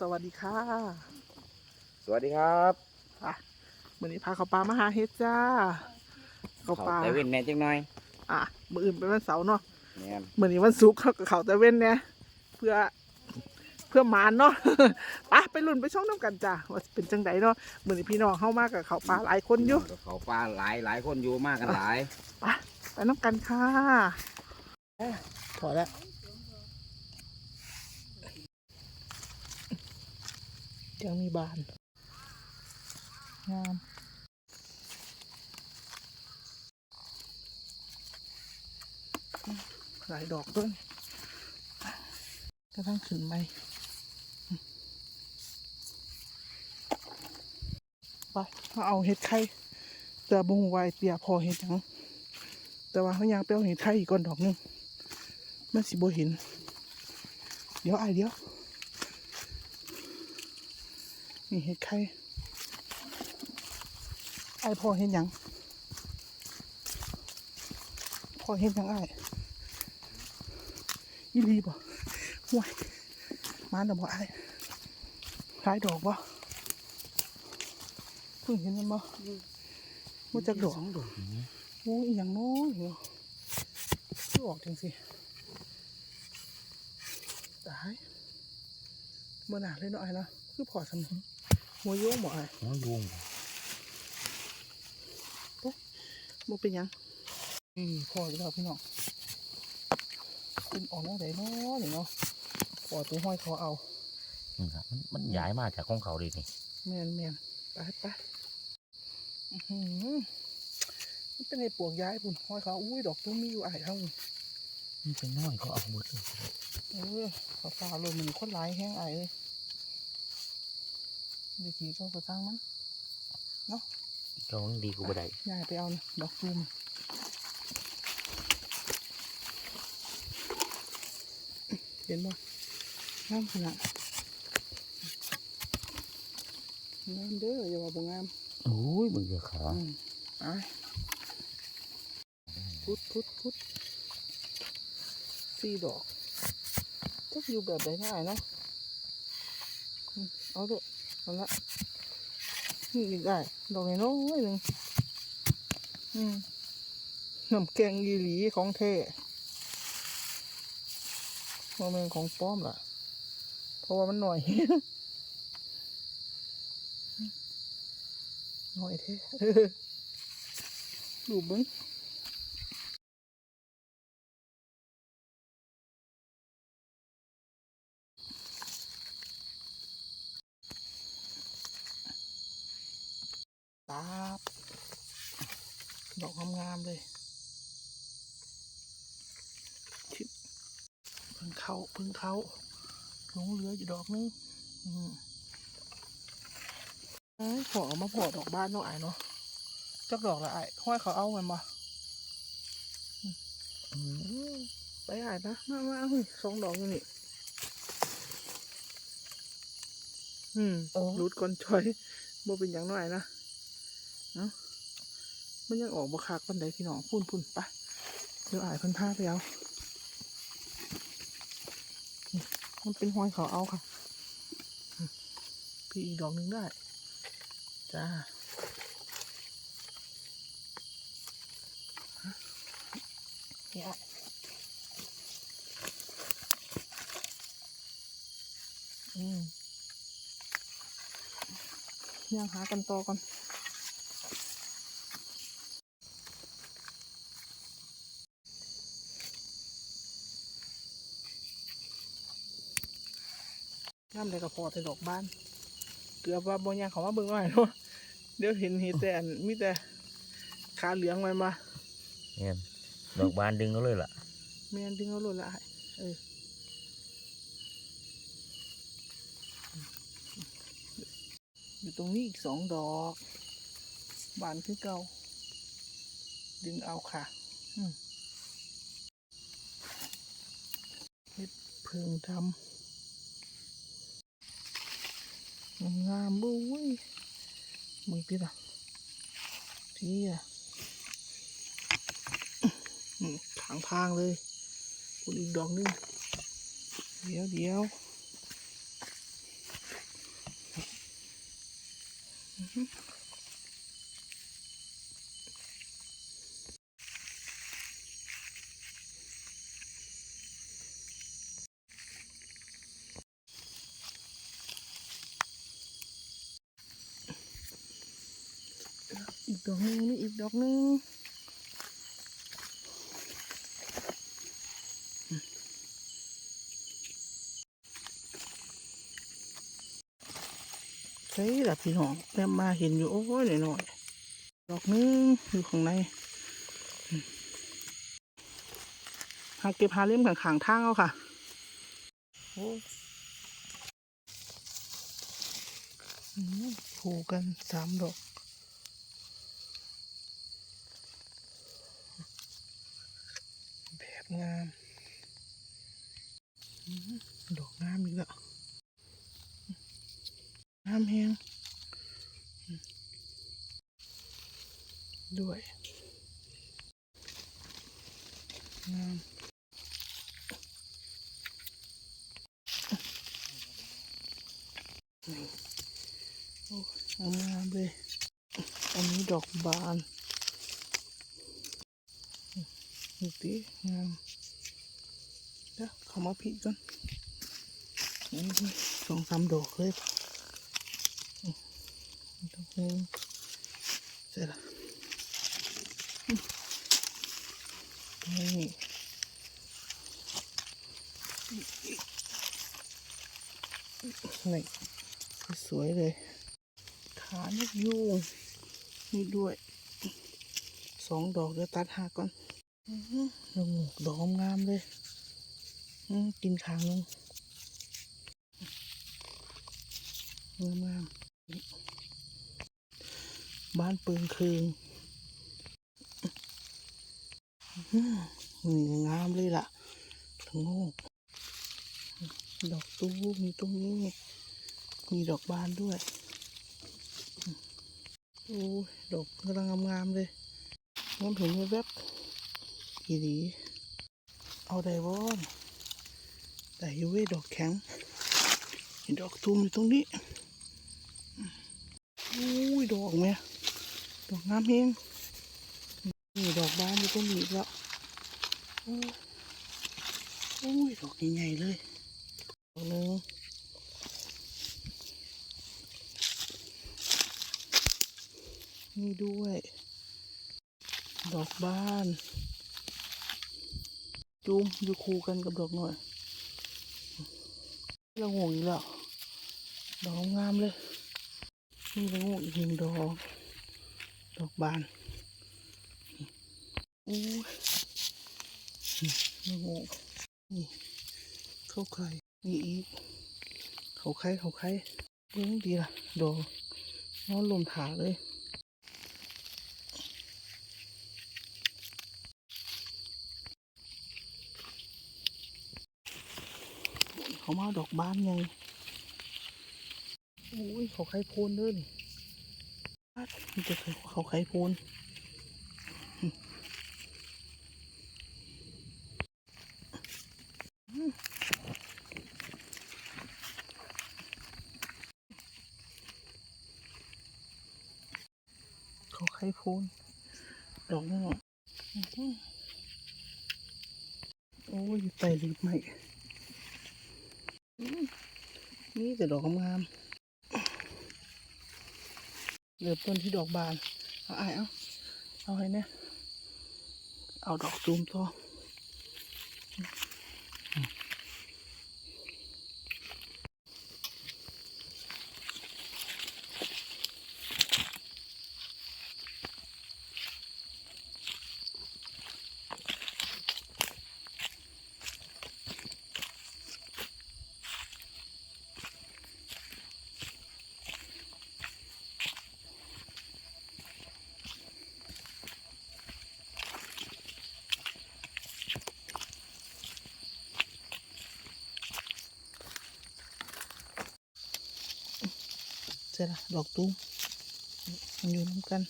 สวัสดีค่ะสวัสดีครับอะมื่อนี้พาเขาปลามาหาเฮ็ดจ้าเขาปลาแต่เว้นแม่จังหน่อยอะมื่ออื่นเป็นวันเสาร์เนาะแม่นมื่อนี้วันศุกร์เขากับเขาแต่เว้นเนี่ยเพื่อเพื่อหมานเนาะ ไปไปลุ่นไปช่องน้ำกันจ้าว่าเป็นจังไดเนาะมื่อนี้พี่น้องเข้ามากับเขาปลาหลายคนอยู่เขาปลาหลายหลายคนอยู่มากกันหลาย ไปไปน้ำกันค่ะพอแล้ว ยังมีบาน งามหลายดอกด้วยก็ต้องขึ้นไหมไปมาเอาเห็ดไข่แต่บงไวเปียพอเห็ดยังแต่ว่าเขายังไปเอาเห็ดไข่อีกก่อนดอกหนึงมันสิบ่เห็น เดี๋ยวไอายเดี๋ยว นี่เห็ดไข่ไอายพอเห็นยังพอเห็นยังไอายอีหลีบ่ห่วยมาแล้วบ่ไอคล้ายดอกบ่เพิ่งเห็นมันบ่มาจากดอกโอ้ยอย่างน้อยเหรออออกจังสิตายเมื่อหนาเลยเนาะไอ้นะคือพอสำนึก หัวโยงบ่ไอ้หัวยุงบ่เป็นหยังนี่พออยู่แล้วพี่น้องเป็นออกแนวไหนเนาะนี่เนาะพอตัวห้อยคอเอานี่ครับมันมันย้ายมาจากของเขาเลยนี่แมนแมนไปไปอื้อหือมันเป็นไอ้ปวกย้ายปุ่นห้อยเขาอุ้ยดอกตัวมีอยู่ไอ้เท่ามันเป็นน้อยเขาเอาหมดเลยเออขอฟ้าลมมันคนร้ายแห้งไอเลย เดี๋ยวทีก็กระซังมันเจ้ามันดีกูบ่ได้ยายไปเอานะดอกซูมเห็นบ่งามขนาดงามเด้ออย่าว่าบ่งามโอ้ยมึงเดือขาอืมไปพุดพุดพุดสี่ดอกจะอยู่แบบไหนได้เนาะอืมเอาเถอะ เอาละนี่อีกได้ดอกน้อยหนึ่งอืมน้ำแกงยีหลีของเท่โมเมนของป้อมล่ะ เพราะว่ามันหน่อย หน่อยเท่ดูเบิ้ง ตาบดอกงามๆเลยชิบเพึ่งเขาเพึ่งเขาหลงเหลืออยู่ดอกนึงอืมเอ้ยพอเอามาพอดอกบ้านเนาะไอ้ายเนาะจักดอกละไอ้ายห้อยเขาเอามันมาอืมไปไอ้ายนะมามาเอาเฮ้ยสองดอกอยู่นี่อืมรูดก่อนชอยบ่เป็นอย่างน้อยนะเนาะมันยังออกบ่คักปันใดพี่น้องพุ่นพุ่นไปเดี๋ยวไอ้ายเพิ่นพาไปเอานี่มันเป็นห้อยเขาเอาค่ะอืมพี่อีกดอกหนึงได้ จ้าเนี่ยอืมยังหากันต่อก่อน น้ำเลยกับพอแต่ดอกบ้าน เกือบว่าบางอย่างเขามาเบิ่งหน่อยเนาะเดี๋ยวเห็นเห็นแต่อันมีแต่ขาเหลืองมันมาเนี่ยดอกบานดึงเขาเลยล่ะแม่นดึงเอาหล่นละอ้ายเอออยู่ตรงนี้อีกสองดอกบานคือเก่าดึงเอาค่ะอืมเฮ็ดเพิงทำ งามบุ้ยมือพี่ปะพี่อะทางพางเลยคุอีกดอกนึง เดี๋ยวเดี๋ยว ดอกหนึงนี่อีกดอกหนึงใช่ละพี่น้องแม่มาเห็นอยู่โอ้ยหน่อยๆดอกหนึงอยู่ข้างในหาเก็บหาเล่มข้างๆทางเอาค่ะโอ้อืมผูกกันสามดอก แบบ งาม ดอกงามอีกแล้วงามแฮงด้วยงามโอ้งามเลย อันนี้ดอกบาน ดูดิงามเดี๋ยวเขามาผิดก่อนสองสามดอกเลยอื้อดอกนึงเสร็จละอื้อนี่นี่สวยเลย ขานกยูงนี่ด้วย สองดอกเดี๋ยวตัดหาก่อน อื้อหือดอกหมูกดอกงามเลยอืมกินขางลงงามงามบ้านปืนคืนนี่งามเลยล่ะถึงโง่ดอกตู้มีตรงนี้ มีดอกบานด้วย โอ้ยดอกกำลังงามๆเลยงามเห็นแวบๆ อีดีเอาได้บ่นแต่อยูเวยดอกแข็งเห็นดอกตูมอยู่ตรงนี้อุ้ยดอกแม่ดอกงามเฮงนี่ดอกบานอยู่ตรงนี้แล้วอุ้ยดอกใหญ่ๆเลยดอกนึงนี่ด้วย ดอกบาน จุ้มอยู่คู่กันกับดอกหน่อยละงงอีกแล้วดอกงามเลยนี่เละงงอีกหนึ่งดอก ดอกบานโอ้ยนี่ละงงนี่เข้าไข่นี่อีกเขาไข่เขาไข่เบื้องดีล่ะดอกนอนลมถาเลย เขามาเอาดอกบานไงโอ้ยเขาไข่โพนเด้อนี่ปัดมันจะเขาไข่โพนอืมอืมเขาไข่โพนดอกนี่หน่อยอื้อหือโอ้ยอยู่ใต้รีบไหม นี่แต่ดอกงามเริ่มต้นที่ดอกบาน เอาไอ้เอาเอาให้เนี่ยเอาดอกซูมต่อ สร็จละดอกตูมมันอยู่น้ำกัน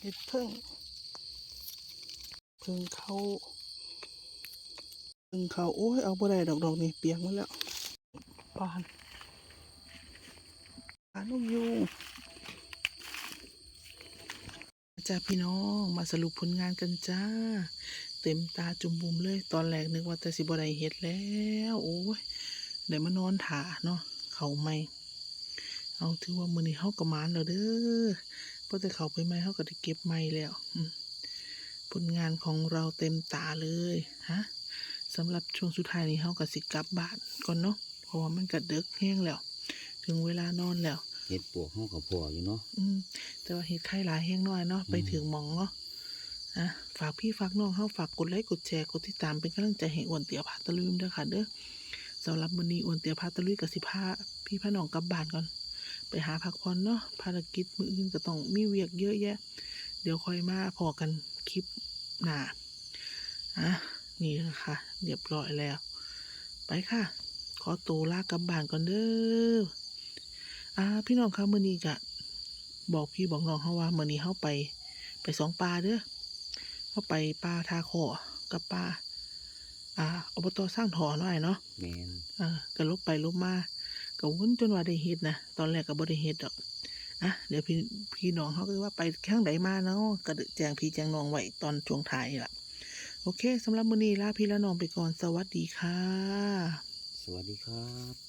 เห็ดเพิ่งเพิ่งเข้าดึงเขาโอ้ยเอาบ่ได้ดอกดอกนี่เปียกหมาแล้วปานปานนกยูงจ้าพี่น้องมาสรุปผลงานกันจ้า เต็มตาจุ่มบุมเลย ตอนแรกนึกว่าแต่สิบ่ได้เฮ็ดแล้ว โอ้ยเดี๋ยวมานอนถาเนาะเขาไม่เอาถือว่ามื้อนี้เฮาก็มานแล้วเด้อพอแต่เขาไปไม่เฮาก็ได้เก็บไม่แล้วอืมผลงานของเราเต็มตาเลยฮะสำหรับช่วงสุดท้ายนี้เฮาก็สิกลับบ้านก่อนเนาะเพราะว่ามันก็ดึกแห้งแล้ว ถึงเวลานอนแล้วเห็ดปวกห้องกับพออยู่เนาะอืมแต่ว่าเห็ดไข่หลายแห้งน้อยเนาะไปอืมถึงหมองเนาะะฝากพี่ฝากน้องเฮาฝากกดไลค์กดแชร์กดติดตามเป็นกำลังใจให้อ้วนเตี๋ยพาตะลุยด้อค่ะเด้อสำหรับมื้อนี้อ้วนเตี๋ยพาตะลุยกับสิพาพี่พาน้องกลับบ้านก่อน ไปหาพักผ่อนเนาะภารกิจมืออื่นก็ต้องมีเวียกเยอะแยะ เดี๋ยวค่อยมาพอกันคลิปหน้าอะนี่นะคะเรียบร้อยแล้ว ไปค่ะ ขอตัวลากลับบ้านก่อนเด้ออ่าพี่น้องคะมื้อนี้กะบอกพี่บอกน้องเขาว่าเมื่อนี้เขาไป ไปสองปลาเด้อ เขาไปปลาทาคอกับปลาอ่าอบตสร้างถอหน่อยเนาะแมนอ่าก็ลบไปลบมาก็วนจนว่าได้เฮ็ดนะตอนแรกก็บ่ได้เฮ็ดดอกอะเดี๋ยวพี่พี่น้องเขาก็ว่าไปข้างใดมาเนาะก็ได้แจ้งพี่แจ้งน้องไว้ตอนช่วงท้ายล่ะ โอเคสำหรับมื้อนี้ลาพี่และน้องไปก่อนสวัสดีค่ะ สวัสดีครับ